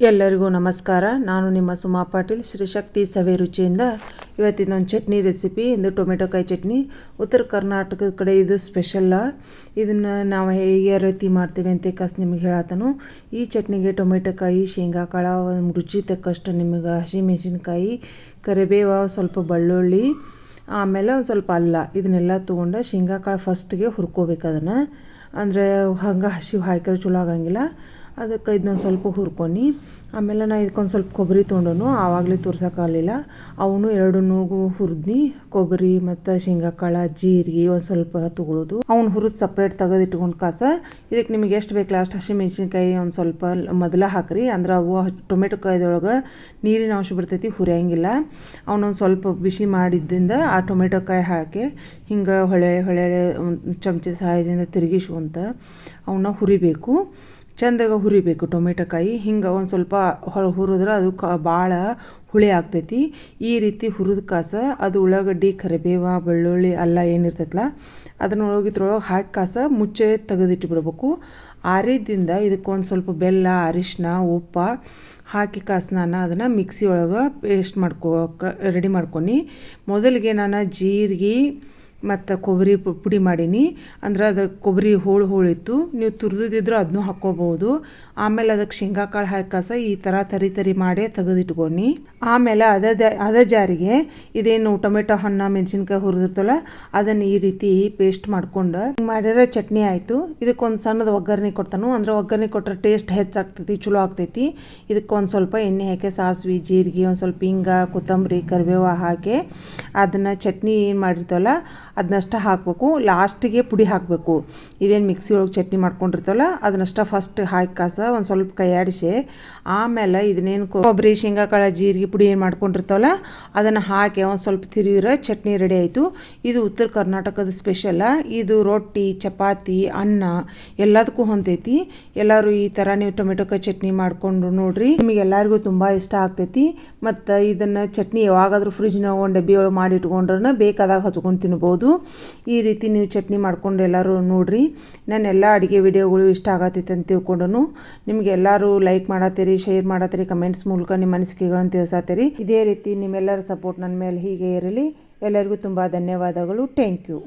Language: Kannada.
ಎಲ್ಲರಿಗೂ ನಮಸ್ಕಾರ. ನಾನು ನಿಮ್ಮ ಸುಮಾ ಪಾಟೀಲ್. ಶ್ರೀಶಕ್ತಿ ಸವೆ ರುಚಿಯಿಂದ ಇವತ್ತಿನೊಂದು ಚಟ್ನಿ ರೆಸಿಪಿ, ಇದು ಟೊಮೆಟೊಕಾಯಿ ಚಟ್ನಿ. ಉತ್ತರ ಕರ್ನಾಟಕದ ಕಡೆ ಇದು ಸ್ಪೆಷಲ್ಲ ಇದನ್ನು ನಾವು ಹೇಗೆ ರೀತಿ ಮಾಡ್ತೀವಿ ಅಂತ ಕಸ್ ನಿಮಗೆ ಹೇಳತ್ತನು ಈ ಚಟ್ನಿಗೆ ಟೊಮೆಟೊಕಾಯಿ ಶೇಂಗಾ ಕಾಳು ರುಚಿ ತಕ್ಕಷ್ಟು ನಿಮಗೆ ಹಸಿಮೆಣಸಿನ್ಕಾಯಿ, ಕರಿಬೇವು, ಸ್ವಲ್ಪ ಬೆಳ್ಳುಳ್ಳಿ, ಆಮೇಲೆ ಒಂದು ಸ್ವಲ್ಪ ಅಲ್ಲ. ಇದನ್ನೆಲ್ಲ ತೊಗೊಂಡು ಶೇಂಗಾ ಕಾಳು ಫಸ್ಟಿಗೆ ಹುರ್ಕೋಬೇಕು ಅದನ್ನು. ಅಂದರೆ ಹಂಗೆ ಹಸಿ ಹಾಕಿದ್ರೆ ಚಲೋ ಆಗಂಗಿಲ್ಲ. ಅದಕ್ಕೆ ಇದನ್ನೊಂದು ಸ್ವಲ್ಪ ಹುರ್ಕೊಂಡು, ಆಮೇಲೆ ನಾ ಇದಕ್ಕೊಂದು ಸ್ವಲ್ಪ ಕೊಬ್ಬರಿ ತೊಗೊಂಡನು ಆವಾಗಲೇ ತೋರ್ಸೋಕ್ಕಾಗಲಿಲ್ಲ ಅವನು ಎರಡನ್ನೂ ಹುರಿದು ಕೊಬ್ಬರಿ ಮತ್ತು ಶೇಂಗಾಕಾಳ, ಜೀರಿಗೆ ಒಂದು ಸ್ವಲ್ಪ ತೊಗೊಳೋದು. ಅವ್ನು ಹುರಿದು ಸಪ್ರೇಟ್ ತೆಗೆದು ಇಟ್ಕೊಂಡು ಕಾಸ ಇದಕ್ಕೆ ನಿಮಗೆ ಎಷ್ಟು ಬೇಕು ಅಷ್ಟು ಹಸಿಮೆಣ್ಸಿನ್ಕಾಯಿ ಒಂದು ಸ್ವಲ್ಪ ಮೊದಲ ಹಾಕ್ರಿ. ಅಂದ್ರೆ ಅವು ಟೊಮೆಟೊ ಕಾಯ್ದೊಳಗೆ ನೀರಿನ ಅಂಶ ಬರ್ತೈತಿ, ಹುರಿಯಂಗಿಲ್ಲ. ಅವನೊಂದು ಸ್ವಲ್ಪ ಬಿಸಿ ಮಾಡಿದ್ದಿಂದ ಆ ಟೊಮೆಟೊ ಕಾಯಿ ಹಾಕಿ, ಹಿಂಗೆ ಹೊಳೆ ಹೊಳೆ ಚಮಚ ಸಹಾಯದಿಂದ ತಿರುಗಿಸುವಂತ ಅವನ್ನ ಹುರಿಬೇಕು. ಚಂದಾಗ ಹುರಿಬೇಕು ಟೊಮೆಟೊಕಾಯಿ ಹಿಂಗೆ ಒಂದು ಸ್ವಲ್ಪ ಹೊರ ಹುರಿದ್ರೆ ಅದು ಕ ಭಾಳ ಹುಳಿ ಆಗ್ತೈತಿ. ಈ ರೀತಿ ಹುರಿದ ಕಾಸ ಅದು ಉಳ್ಳಾಗಡ್ಡಿ, ಕರಿಬೇವ, ಬೆಳ್ಳುಳ್ಳಿ, ಅಲ್ಲ ಏನಿರ್ತೈತಲ್ಲ ಅದನ್ನ ಒಳಗಿದ್ರೊಳಗೆ ಹಾಕಿ ಕಾಸ ಮುಚ್ಚೆ ತೆಗೆದಿಟ್ಟುಬಿಡ್ಬೇಕು ಇದಕ್ಕೆ ಒಂದು ಸ್ವಲ್ಪ ಬೆಲ್ಲ ಅರಿಶಿನ ಉಪ್ಪು ಹಾಕಿ ಕಾಸು ನಾನು ಅದನ್ನು ಮಿಕ್ಸಿ ಒಳಗೆ ಪೇಸ್ಟ್ ಮಾಡ್ಕೋ ರೆಡಿ ಮಾಡ್ಕೊಂಡು ಮೊದಲಿಗೆ ನಾನು ಜೀರಿಗೆ ಮತ್ತು ಕೊಬ್ಬರಿ ಪುಡಿ ಮಾಡೀನಿ. ಅಂದ್ರೆ ಅದು ಕೊಬ್ಬರಿ ಹೋಳು ಹೋಳಿತ್ತು ನೀವು ತುರಿದಿದ್ರೆ ಅದನ್ನೂ ಹಾಕ್ಕೋಬೋದು. ಆಮೇಲೆ ಅದಕ್ಕೆ ಶೇಂಗಾ ಕಾಳು ಹಾಕಸ ಈ ಥರ ತರಿ ತರಿ ಮಾಡಿ ತೆಗೆದಿಟ್ಕೊಂಡು ಆಮೇಲೆ ಅದ ಅದ ಜಾರಿಗೆ ಇದೇನು ಟೊಮೆಟೊ ಹಣ್ಣು ಮೆಣಸಿನ್ಕಾಯಿ ಹುರಿದಿರ್ತಲ್ಲ ಅದನ್ನು ಈ ರೀತಿ ಪೇಸ್ಟ್ ಮಾಡ್ಕೊಂಡು ಮಾಡಿದ್ರೆ ಚಟ್ನಿ ಆಯಿತು. ಇದಕ್ಕೊಂದು ಸಣ್ಣದ ಒಗ್ಗರಣೆ ಕೊಡ್ತಾನು. ಅಂದ್ರೆ ಒಗ್ಗರಣೆ ಕೊಟ್ಟರೆ ಟೇಸ್ಟ್ ಹೆಚ್ಚಾಗ್ತೈತಿ, ಚಲೋ ಆಗ್ತೈತಿ. ಇದಕ್ಕೊಂದು ಸ್ವಲ್ಪ ಎಣ್ಣೆ ಹಾಕಿ, ಸಾಸಿವೆ, ಜೀರಿಗೆ, ಒಂದು ಸ್ವಲ್ಪ ಹಿಂಗ, ಕೊತ್ತಂಬರಿ, ಕರಿಬೇವು ಹಾಕಿ ಅದನ್ನು ಚಟ್ನಿ ಏನು ಮಾಡಿರ್ತವಲ್ಲ ಅದನ್ನಷ್ಟ ಹಾಕಬೇಕು, ಲಾಸ್ಟಿಗೆ ಪುಡಿ ಹಾಕಬೇಕು. ಇದೇನು ಮಿಕ್ಸಿ ಒಳಗೆ ಚಟ್ನಿ ಮಾಡ್ಕೊಂಡಿರ್ತವಲ್ಲ ಅದನ್ನಷ್ಟ ಫಸ್ಟ್ ಹಾಕಿ ಕಾಸ ಒಂದು ಸ್ವಲ್ಪ ಕೈ ಆಡಿಸಿ ಆಮೇಲೆ ಇದನ್ನೇನು ಕೊಬ್ಬರಿ ಶೇಂಗಾ ಕಾಳು ಜೀರಿಗೆ ಪುಡಿ ಏನು ಮಾಡ್ಕೊಂಡಿರ್ತಾವಲ್ಲ, ಅದನ್ನು ಹಾಕಿ ಒಂದು ಸ್ವಲ್ಪ ತಿರುವಿರ ಚಟ್ನಿ ರೆಡಿ ಆಯಿತು. ಇದು ಉತ್ತರ ಕರ್ನಾಟಕದ ಸ್ಪೆಷಲ್ಲ ಇದು ರೊಟ್ಟಿ, ಚಪಾತಿ, ಅನ್ನ ಎಲ್ಲದಕ್ಕೂ ಹೊಂತೈತಿ. ಎಲ್ಲರೂ ಈ ಥರ ನೀವು ಟೊಮೆಟೊಕಾಯಿ ಚಟ್ನಿ ಮಾಡಿಕೊಂಡು ನೋಡ್ರಿ. ನಿಮಗೆ ಎಲ್ಲರಿಗೂ ತುಂಬ ಇಷ್ಟ ಆಗ್ತೈತಿ. ಮತ್ತು ಇದನ್ನು ಚಟ್ನಿ ಯಾವಾಗಾದರೂ ಫ್ರಿಜ್ನ ಒಂದು ಡಬ್ಬಿ ಒಳಗೆ ಮಾಡಿ ಇಟ್ಕೊಂಡ್ರೂ ಬೇಕಾದಾಗ ಹಚ್ಕೊಂಡು ತಿನ್ಬೋದು. ಈ ರೀತಿ ನೀವು ಚಟ್ನಿ ಮಾಡ್ಕೊಂಡು ಎಲ್ಲರೂ ನೋಡಿರಿ. ನನ್ನ ಎಲ್ಲ ಅಡುಗೆ ವಿಡಿಯೋಗಳು ಇಷ್ಟ ಆಗತ್ತೈತೆ ಅಂತ ತಿಳ್ಕೊಂಡು ನಿಮ್ಗೆ ಎಲ್ಲರೂ ಲೈಕ್ ಮಾಡತ್ತೀರಿ ಶೇರ್ ಮಾಡತ್ತೀರಿ ಕಮೆಂಟ್ಸ್ ಮೂಲಕ ನಿಮ್ಮ ಅನಿಸಿಕೆಗಳನ್ನು ತಿಳಿಸತ್ತೀರಿ ಇದೇ ರೀತಿ ನಿಮ್ಮೆಲ್ಲರ ಸಪೋರ್ಟ್ ನನ್ನ ಮೇಲೆ ಹೀಗೆ ಇರಲಿ. ಎಲ್ಲರಿಗೂ ತುಂಬ ಧನ್ಯವಾದಗಳು. Thank you